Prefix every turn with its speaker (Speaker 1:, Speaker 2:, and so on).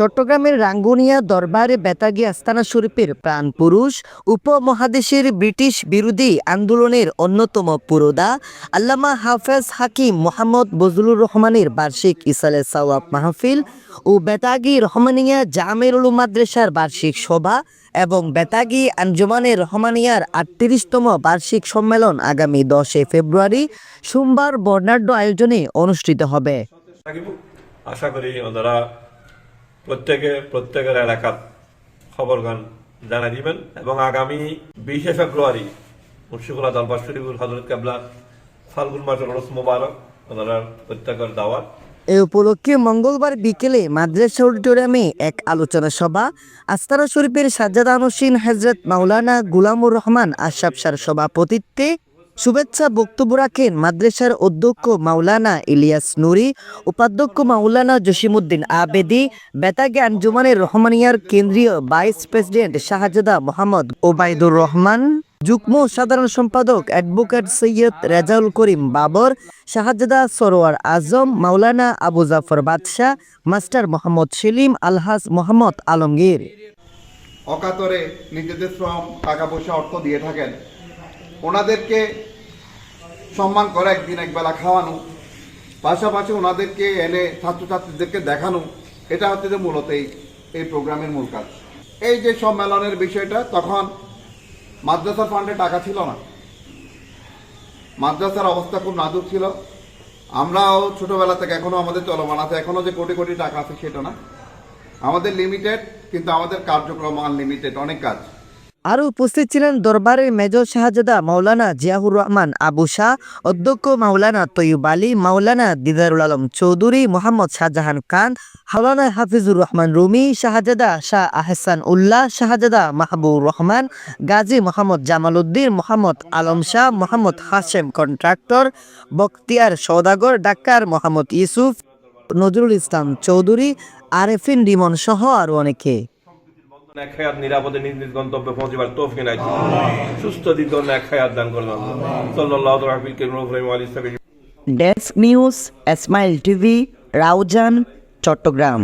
Speaker 1: চট্টগ্রামের রাঙ্গুনিয়া দরবারে বেতাগী আস্তানা শরীফের প্রাণপুরুষ উপমহাদেশের ব্রিটিশ বিরোধী আন্দোলনের অন্যতম পুরোদা আল্লামা হাফেজ হাকিম মোহাম্মদ বজলুর রহমানের বার্ষিক ইসালে সাওয়াব মাহফিল ও বেতাগী রহমানিয়া জামের উলুম মাদ্রাসার বার্ষিক সভা এবং বেতাগী আঞ্জুমানের রহমানিয়ার আটত্রিশতম বার্ষিক সম্মেলন আগামী দশে ফেব্রুয়ারি সোমবার বর্ণাঢ্য আয়োজনে অনুষ্ঠিত হবে।
Speaker 2: আশা করি ওনারা প্রত্যেকে, প্রত্যেকের এলাকার খবরগান জানা দিবেন এবং আগামী বিশে ফেব্রুয়ারি মুর্শিকুল্লাহ দরবার শরীফুল হজরত কাবলা ফাল্গুন মাসের রস মোবারক ওনারা প্রত্যেকের দাওয়াত।
Speaker 1: এ উপলক্ষে মঙ্গলবার বিকেলে মাদ্রাসা অডিটোরিয়ামে এক আলোচনা সভা, আস্তারা শরীফের সাজ্জাদা আনসিন হজরত মাওলানা গুলামুর রহমান আশরাফ শাহর সভাপতিত্বে শুভেচ্ছা বক্তব্য রাখেন মাদ্রাসার অধ্যক্ষ মাওলানা ইলিয়াস নুরি, উপাধ্যক্ষ মাওলানা জসিমউদ্দিন আবেদি বেতাগে আঞ্জুমানের রহমানিয়ার কেন্দ্রীয় ভাইস প্রেসিডেন্ট শাহজাদা মোহাম্মদ ওবায়দুর রহমান, যুগ্ম সাধারণ সম্পাদক অ্যাডভোকেট সৈয়দ রেজাউল করিম বাবর, শাহজাদা সরোয়ার আজম, মাওলানা আবু জাফর বাদশাহ, মাস্টার মোহাম্মদ সেলিম আলহাজ মোহাম্মদ আলমগীর।
Speaker 3: অকাতরে নিজেদের শ্রম, টাকা পয়সা, অর্থ দিয়ে থাকেন। ওনাদেরকে সম্মান করা একদিন একবেলা খাওয়ানো, পাশাপাশি ওনাদেরকে এনে ছাত্রছাত্রীদেরকে দেখানো, এটা হচ্ছে যে মূলত এই এই প্রোগ্রামের মূল কাজ। এই যে সম্মেলনের বিষয়টা, তখন মাদ্রাসার ফান্ডে টাকা ছিল না। মাদ্রাসার অবস্থা খুব নাজুক ছিল। আমরাও ছোটোবেলা থেকে এখনও আমাদের চলমান আছে এখনও যে কোটি কোটি টাকা আছে সেটা না। আমাদের লিমিটেড কিন্তু আমাদের কার্যক্রম আনলিমিটেড অনেক কাজ।
Speaker 1: আরও উপস্থিত ছিলেন দরবারের মেজর শাহজাদা মাওলানা জিয়াউর রহমান আবু শাহ, অধ্যক্ষ মাওলানা তৈয়ব আলী, মাওলানা দিদারুল আলম চৌধুরী, মোহাম্মদ শাহজাহান খান, হাওলানা হাফিজুর রহমান রুমি, শাহজাদা শাহ আহসান উল্লাহ, শাহজাদা মাহবুব রহমান, গাজী মোহাম্মদ জামাল উদ্দিন মোহাম্মদ আলম শাহ, মোহাম্মদ হাশেম কন্ট্রাক্টর, বখতিয়ার সৌদাগর ডাক্তার মোহাম্মদ ইউসুফ, নজরুল ইসলাম চৌধুরী, আরেফিন রিমন সহ আরও অনেকে।
Speaker 2: এক হায়াত নিরাপদে নিজ নিজ গন্তব্যে পৌঁছবার তৌফিক নাই। সুস্থ দীর্ঘ এক হায়াত দান করলাম। সাল্লাল্লাহু আলাইহি ওয়া
Speaker 1: desk news, Ismail TV, Raozan, Chattogram.